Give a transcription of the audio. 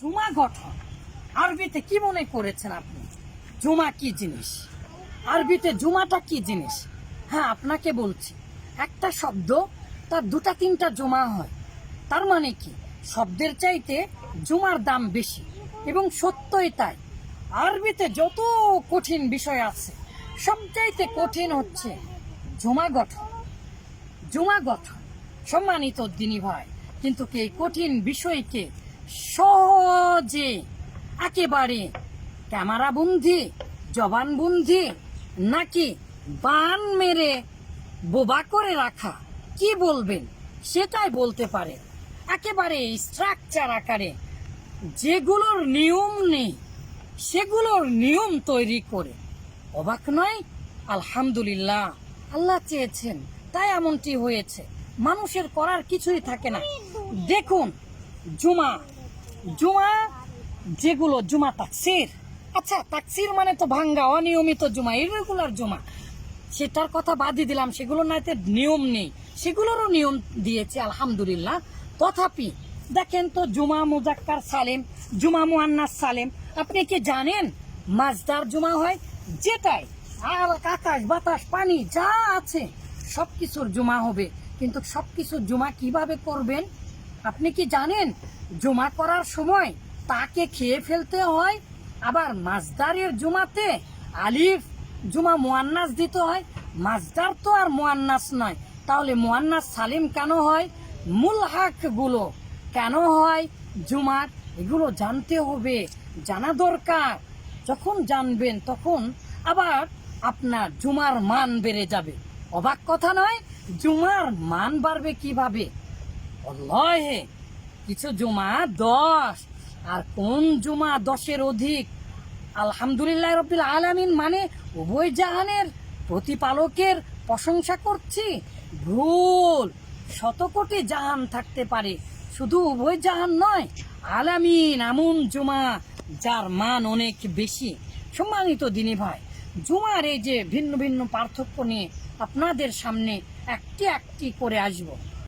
জুমা গঠন। আরবিতে কি মনে করেছেন আপনি? জুমা কি জিনিস? আরবিতে জুমাটা কি জিনিস? হ্যাঁ আপনাকে বলছি, একটা শব্দ, তার দুটা তিনটা জমা হয়। তার মানে কি? শব্দের চাইতে জুমার দাম বেশি, এবং সত্যই তাই। আরবিতে যত কঠিন বিষয় আছে সবচাইতে কঠিন হচ্ছে জমা গঠন। জমা গঠন, সম্মানিত দিনী ভাই, কিন্তু কি কঠিন বিষয়কে সহজে, একেবারে। ক্যামেরা বন্দি, জবান বন্দি, নাকি বান মেরে বোবা করে রাখা? কি বলবেন? সেটাই বলতে পারে। একেবারে স্ট্রাকচার আকারে। যেগুলোর নিয়ম নেই, সেগুলোর নিয়ম তৈরি করে। অবাক নয়? আলহামদুলিল্লাহ, আল্লাহ চেয়েছেন, তাই এমনটি হয়েছে। মানুষের করার কিছুই থাকে না। দেখুন, জুমা জুমা, যেগুলো জুমা তাকসির। আচ্ছা তাকসির মানে তো ভাঙ্গা, অনিয়মিত জুমা, ইরেগুলার জুমা। সেটার কথা বাদই দিলাম সেগুলো নাইতে নিয়ম নেই। সেগুলোরও নিয়ম দিয়েছে, আলহামদুলিল্লাহ। তথাপি দেখেন তো, জুমা মুজাক্কার সালেম, জুমা মুয়ান্নাস সালেম, আপনি কি জানেন মাজদার জুমা হয়? যেটাই, আর আকাশ, বাতাস, পানি, যা আছে, সবকিছুর জুমা হবে। কিন্তু সবকিছুর জুমা কীভাবে করবেন? আপনি কি জানেন? জমা করার সময় তাকে খেয়ে ফেলতে হয়, আবার মাছদারের জুমাতে আলিফ জুমা মোয়ান্নাস দিতে হয়। মাছদার তো আর মোয়ান্নাস নয়। তাহলে মোয়ান্নাস সালিম কেন হয়? মুলহাকগুলো কেন হয়? জুমার এগুলো জানতে হবে, জানা দরকার। যখন জানবেন তখন আবার আপনার জুমার মান বেড়ে যাবে। অবাক কথা নয়, জুমার মান বাড়বে কীভাবে? অল্লাহে কিছু জুমা দশ। আর কোন জুমা দশের অধিক? আলহামদুলিল্লাহ রবিল আলামিন মানে উভয় জাহানের প্রতিপালকের প্রশংসা করছি। ভুল। শতকোটি জাহান থাকতে পারে। শুধু উভয় জাহান নয়, আলামিন এমন জুমা যার মান অনেক বেশি। সম্মানিত দিনী ভাই, জুমার এই যে ভিন্ন ভিন্ন পার্থক্য নিয়ে আপনাদের সামনে একটি একটি করে আসব।